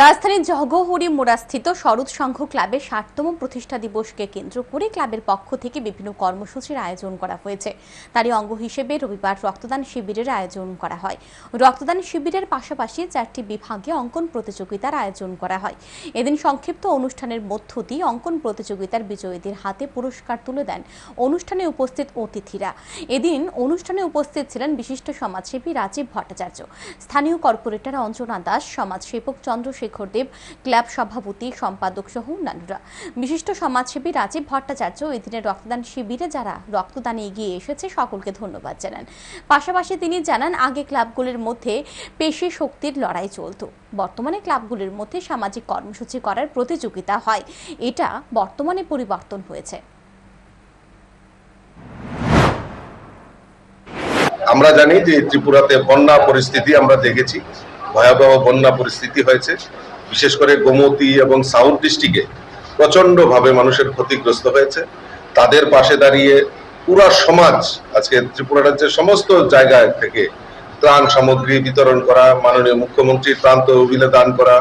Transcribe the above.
রাজধানীর জগহরি মোড়াস্থিত শরৎ সংঘ ক্লাবের ষাটতম প্রতিষ্ঠা দিবসকে কেন্দ্র করে ক্লাবের পক্ষ থেকে বিভিন্ন কর্মসূচির আয়োজন করা হয়েছে। তারই অঙ্গ হিসেবে রবিবার রক্তদান শিবিরের আয়োজন করা হয়। রক্তদান শিবিরের পাশাপাশি চারটি বিভাগে অঙ্কন প্রতিযোগিতার আয়োজন করা হয়। এদিন সংক্ষিপ্ত অনুষ্ঠানের মধ্য দিয়ে অঙ্কন প্রতিযোগিতার বিজয়ীদের হাতে পুরস্কার তুলে দেন অনুষ্ঠানে উপস্থিত অতিথিরা। এদিন অনুষ্ঠানে উপস্থিত ছিলেন বিশিষ্ট সমাজসেবী রাজীব ভট্টাচার্য। স্থানীয় কর্পোরেটর অঞ্জনা দাস, সমাজসেবক চন্দ্রশেখর দেব, ক্লাব সভাপতি সম্পাদক সহ অন্যান্যরা। বিশিষ্ট সমাজসেবী রাজীব ভট্টাচার্য এদিনের রক্তদান শিবিরে যারা রক্তদানে এগিয়ে এসেছে, সকলকে ধন্যবাদ জানান। পাশাপাশি তিনি জানান, আগে ক্লাবগুলির মধ্যে পেশি শক্তির লড়াই চলত। বর্তমানে ক্লাবগুলির মধ্যে সামাজিক কর্মসূচি করার প্রতিযোগিতা হয়। এটা বর্তমানে পরিবর্তন হয়েছে। আমরা জানি যে ত্রিপুরাতে বন্যা পরিস্থিতি আমরা দেখেছি। ভয়াবহ বন্যা পরিস্থিতি হয়েছে। বিশেষ করে গোমতী এবং সাউথ ডিস্ট্রিক্টে প্রচণ্ডভাবে মানুষের ক্ষতিগ্রস্ত হয়েছে। তাদের পাশে দাঁড়িয়ে পুরা সমাজ আজকে ত্রিপুরা রাজ্যের সমস্ত জায়গায় থেকে ত্রাণ সামগ্রী বিতরণ করা, মাননীয় মুখ্যমন্ত্রী ত্রাণ তহবিলে দান করা